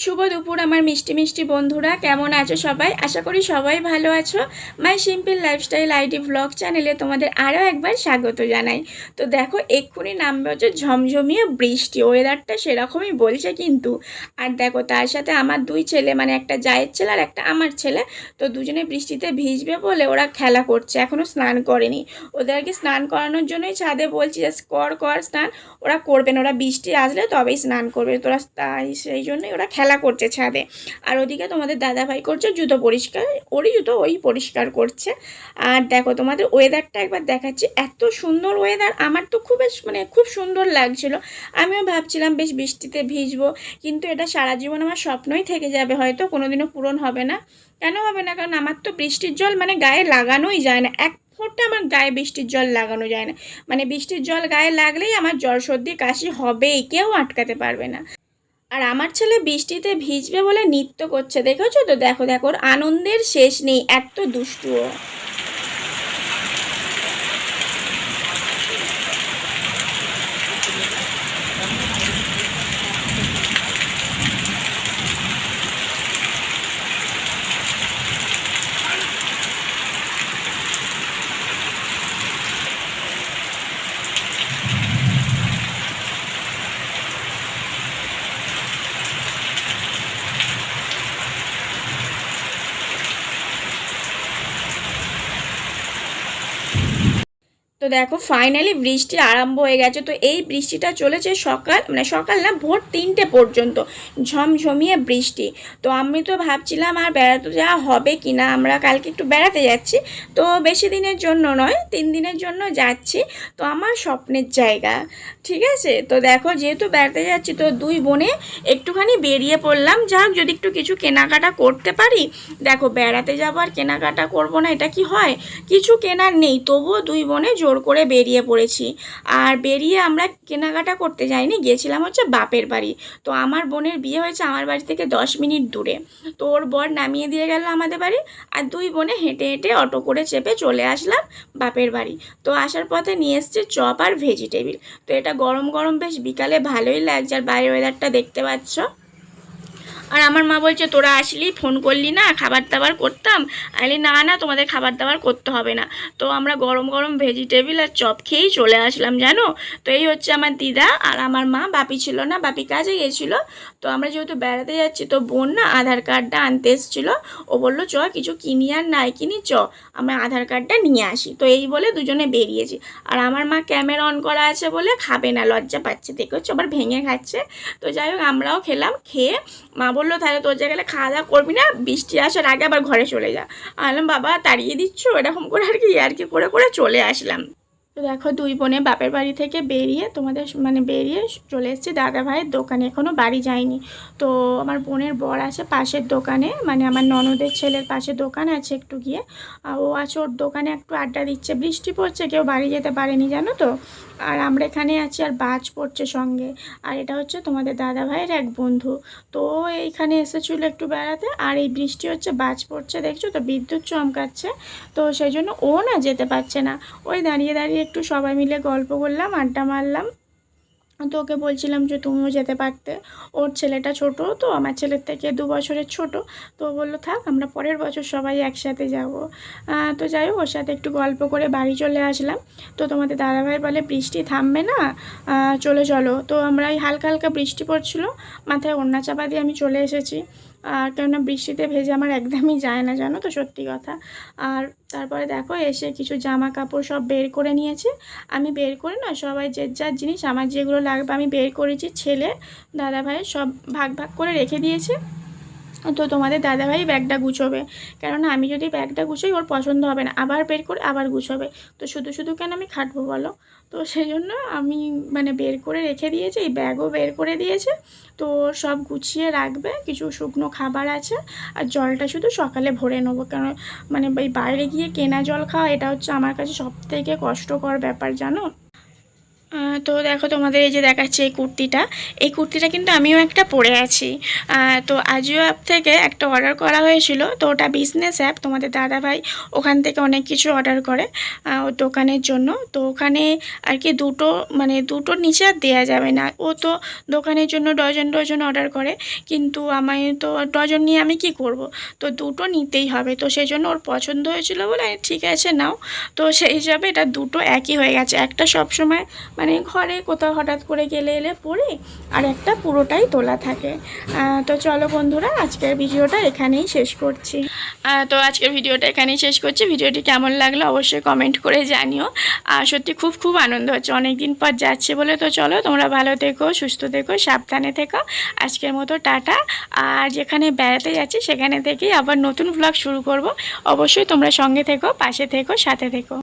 শুভ দুপুর আমার মিষ্টি মিষ্টি বন্ধুরা, কেমন আছো সবাই? আশা করি সবাই ভালো আছো। My simple lifestyle ID blog চ্যানেলে তোমাদের আরও একবার স্বাগত জানাই। তো দেখো, এক্ষুনি নামবে হচ্ছে ঝমঝমিয়ে বৃষ্টি। ওয়েদারটা সেরকমই বলছে কিন্তু। আর দেখো, তার সাথে আমার দুই ছেলে মানে একটা জায়ের ছেলে আর একটা আমার ছেলে। তো দুজনে বৃষ্টিতে ভিজবে বলে ওরা খেলা করছে এখনও স্নান করেনি। ওদেরকে স্নান করানোর জন্যই ছাদে বলছি যে কর কর, স্নান। ওরা করবে না, ওরা বৃষ্টি আসলে তবেই স্নান করবে। তোরা তাই সেই জন্যই ওরা খেলা করছে ছাদে। আর ওদিকে তোমাদের দাদা ভাই করছে, জুতো পরিষ্কার, ওরই জুতো ওই পরিষ্কার করছে। আর দেখো, তোমাদের ওয়েদারটা একবার দেখাচ্ছি। এত সুন্দর ওয়েদার আমার তো খুব মানে খুব সুন্দর লাগছিল। আমিও ভাবছিলাম, বেশ বৃষ্টিতে ভিজবো। কিন্তু এটা সারা জীবন আমার স্বপ্নই থেকে যাবে, হয়তো কোনোদিনও পূরণ হবে না। কেন হবে না? কারণ আমার তো বৃষ্টির জল মানে গায়ে লাগানোই যায় না। এক ফোঁটা আমার গায়ে বৃষ্টির জল লাগানো যায় না। মানে বৃষ্টির জল গায়ে লাগলেই আমার জ্বর সর্দি কাশি হবেই, কেউ আটকাতে পারবে না। আর আমার ছেলে বৃষ্টিতে ভিজবে বলে নৃত্য করছে, দেখেছ তো? দেখো দেখো আনন্দের শেষ নেই, এত দুষ্টুও। তো দেখো ফাইনালি বৃষ্টি আরম্ভ হয়ে গেছে। তো এই বৃষ্টিটা চলেছে সকাল মানে সকাল না, ভোর তিনটে পর্যন্ত, ঝমঝমিয়ে বৃষ্টি। তো আমি তো ভাবছিলাম আর বেড়াতে যাওয়া হবে কি না, আমরা কালকে একটু বেড়াতে যাচ্ছি। তো বেশি দিনের জন্য নয়, তিন দিনের জন্য যাচ্ছি। তো আমার স্বপ্নের জায়গা, ঠিক আছে? তো দেখো, যেহেতু বেড়াতে যাচ্ছি, তো দুই বোনে একটুখানি বেরিয়ে পড়লাম। যাক, যদি একটু কিছু কেনাকাটা করতে পারি। দেখো, বেড়াতে যাব আর কেনাকাটা করব না, এটা কি হয়? কিছু কেনার নেই, তবুও দুই বোনে জোর করে বেরিয়ে পড়েছি। আর বেরিয়ে আমরা কেনাকাটা করতে যাইনি, গিয়েছিলাম হচ্ছে বাপের বাড়ি। তো আমার বোনের বিয়ে হয়েছে আমার বাড়ি থেকে দশ মিনিট দূরে। তো ওর বর নামিয়ে দিয়ে গেল আমাদের বাড়ি আর দুই বোনে হেঁটে হেঁটে অটো করে চেপে চলে আসলাম বাপের বাড়ি। তো আসার পথে নিয়ে এসছে চপ আর ভেজিটেবিল। তো এটা গরম গরম বেশ বিকালে ভালোই লাগছে। আর বাইরের ওয়েদারটা দেখতে পাচ্ছ। আর আমার মা বলছে, তোরা আসলি, ফোন করলি না খাবার দাবার করতাম? আলি না না, তোমাদের খাবার দাবার করতে হবে না। তো আমরা গরম গরম ভেজিটেবিল আর চপ খেয়েই চলে আসলাম, জানো? তো এই হচ্ছে আমার দিদা আর আমার মা। বাপি ছিল না, বাপি কাজে গেছিল। তো আমরা যেহেতু বেড়াতে যাচ্ছি, তো বোন না আধার কার্ডটা আনতে এসেছিল। ও বলল, চ, কিছু কিনি আর নাই কিনি, চ, আমরা আধার কার্ডটা নিয়ে আসি। তো এই বলে দুজনে বেরিয়েছি। আর আমার মা ক্যামেরা অন করা আছে বলে খাবে না, লজ্জা পাচ্ছে দেখে হচ্ছে আবার ভেঙে খাচ্ছে। তো যাই হোক, আমরাও খেলাম, খেয়ে মা বলল, তাহলে তোর জায়গায় খাওয়া দাওয়া করবি না? বৃষ্টি আসার আগে আবার ঘরে চলে যা। আনলাম বাবা, তাড়িয়ে দিচ্ছ? এরকম করে আর কি আর কি করে করে চলে আসলাম। দেখো দুই বোনে বাপের বাড়ি থেকে বেরিয়ে তোমাদের মানে বেরিয়ে চলে এসেছি দাদা ভাইয়ের দোকানে এখনও বাড়ি যায়নি তো আমার বোনের বর আছে পাশের দোকানে মানে আমার ননদের ছেলের পাশে দোকান আছে একটু গিয়ে। ও আছে ওর দোকানে একটু আড্ডা দিচ্ছে, বৃষ্টি পড়ছে, কেউ বাড়ি যেতে পারেনি, জানো তো? আর আমরা এখানে আছি আর বাজ পড়ছে সঙ্গে। আর এটা হচ্ছে তোমাদের দাদা ভাইয়ের এক বন্ধু। তো এইখানে এসেছিল একটু বেড়াতে, আর এই বৃষ্টি হচ্ছে, বাজ পড়ছে, দেখছ তো? বিদ্যুৎ চমকাচ্ছে। তো সেই জন্য ও না যেতে পারছে না। ওই দাঁড়িয়ে দাঁড়িয়ে একটু সবাই মিলে গল্প করলাম, আড্ডা মারলাম। তো ওকে বলছিলাম যে, তুমিও যেতে পারতে। ওর ছেলেটা ছোট তো, আমার ছেলের থেকে দু বছরের ছোট। তো বলল, থাক, আমরা পরের বছর সবাই একসাথে যাব। তো যাই হোক, ওর সাথে একটু গল্প করে বাড়ি চলে আসলাম। তো তোমাদের দাদাভাই বলে, বৃষ্টি থামবে না চলে চলো। তো আমরা এই হালকা হালকা বৃষ্টি পড়ছিল, মাথায় ওড়না চাপা দিয়ে আমি চলে এসেছি। আর কেননা বৃষ্টিতে ভেজে আমার একদমই যায় না, জানো তো? সত্যি কথা। আর তারপরে দেখো, এসে কিছু জামা কাপড় সব বের করে নিয়েছে। আমি বের করে না, সবাই যে যার জিনিস, আমার যেগুলো লাগবে আমি বের করেছি, ছেলে দাদা ভাই সব ভাগ ভাগ করে রেখে দিয়েছে। তো তোমাদের দাদাভাই ব্যাগটা গুছোবে। কেননা আমি যদি ব্যাগটা গুছোই, ওর পছন্দ হবে না। আবার বের করে আবার গুছোবে। তো শুধু শুধু কেন আমি খাটবো বলো? তো সেই জন্য আমি মানে বের করে রেখে দিয়েছি, এই ব্যাগও বের করে দিয়েছে। তো সব গুছিয়ে রাখবে, কিছু শুকনো খাবার আছে। আর জলটা শুধু সকালে ভরে নেব। কেন মানে বাইরে গিয়ে কেনা জল খাওয়া, এটা হচ্ছে আমার কাছে সব থেকে কষ্টকর ব্যাপার, জানো? তো দেখো তোমাদের এই যে দেখাচ্ছে এই কুর্তিটা। এই কুর্তিটা কিন্তু আমিও একটা পরে আছি। তো আজিও অ্যাপ থেকে একটা অর্ডার করা হয়েছিল। তো ওটা বিজনেস অ্যাপ তোমাদের দাদা ভাই ওখান থেকে অনেক কিছু অর্ডার করে ওর দোকানের জন্য। তো ওখানে আর কি দুটো মানে দুটো নিচে আর দেওয়া যাবে না। ও তো দোকানের জন্য ডজন ডজন অর্ডার করে। কিন্তু আমি তো ডজন নিয়ে আমি কি করব? তো দুটো নিতেই হবে। তো সেই জন্য ওর পছন্দ হয়েছিল বলে ঠিক আছে নাও। তো সেই হিসাবে এটা দুটো একই হয়ে গেছে। একটা সবসময় মানে ঘরে কোথাও হঠাৎ করে গেলে এলে পরে আর একটা পুরোটাই তোলা থাকে। তো চলো বন্ধুরা, আজকের ভিডিওটা এখানেই শেষ করছি। তো আজকের ভিডিওটা এখানেই শেষ করছি। ভিডিওটি কেমন লাগল অবশ্যই কমেন্ট করে জানিও। আর সত্যি খুব খুব আনন্দ হচ্ছে। অনেক দিন পর যাচ্ছে বলে তো চলো, তোমরা ভালো থেকো, সুস্থ থেকো, সাবধানে থেকো। আজকের মতো টাটা। আর যেখানে বেড়াতে যাচ্ছি, সেখানে থেকেই আবার নতুন ব্লগ শুরু করব। অবশ্যই তোমরা সঙ্গে থেকো, পাশে থেকো, সাথে থেকো।